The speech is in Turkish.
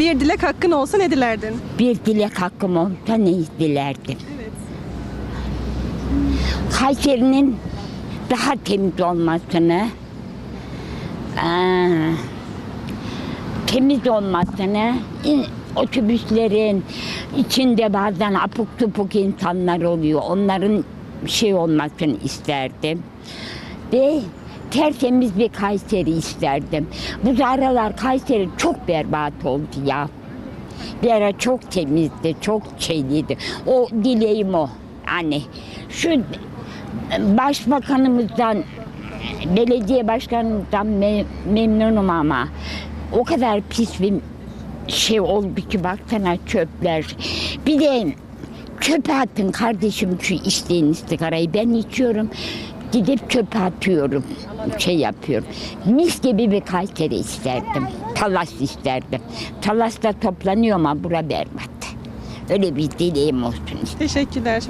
Bir dilek hakkın olsa ne dilerdin? Bir dilek hakkım olsa ne dilerdim? Evet. Kayseri'nin daha temiz olmasını, eee, temiz olmasını, in- otobüslerin içinde bazen apuk tupuk insanlar oluyor. Onların şey olmasını isterdim. Ve tertemiz bir Kayseri isterdim. Bu aralar Kayseri çok berbat oldu ya. Bir ara çok temizdi, çok şeyliydi. O dileğim o. Hani şu başbakanımızdan, belediye başkanımızdan me- memnunum ama o kadar pis bir şey oldu ki baksana çöpler. Bir de çöpe atın kardeşim şu içtiğin sigarayı. Ben içiyorum. Gidip çöpe atıyorum. Şey yapıyorum. Mis gibi bir Kayseri isterdim. Talas isterdim. Talas'ta toplanıyor ama bura berbat. Öyle bir dileğim olsun Teşekkürler.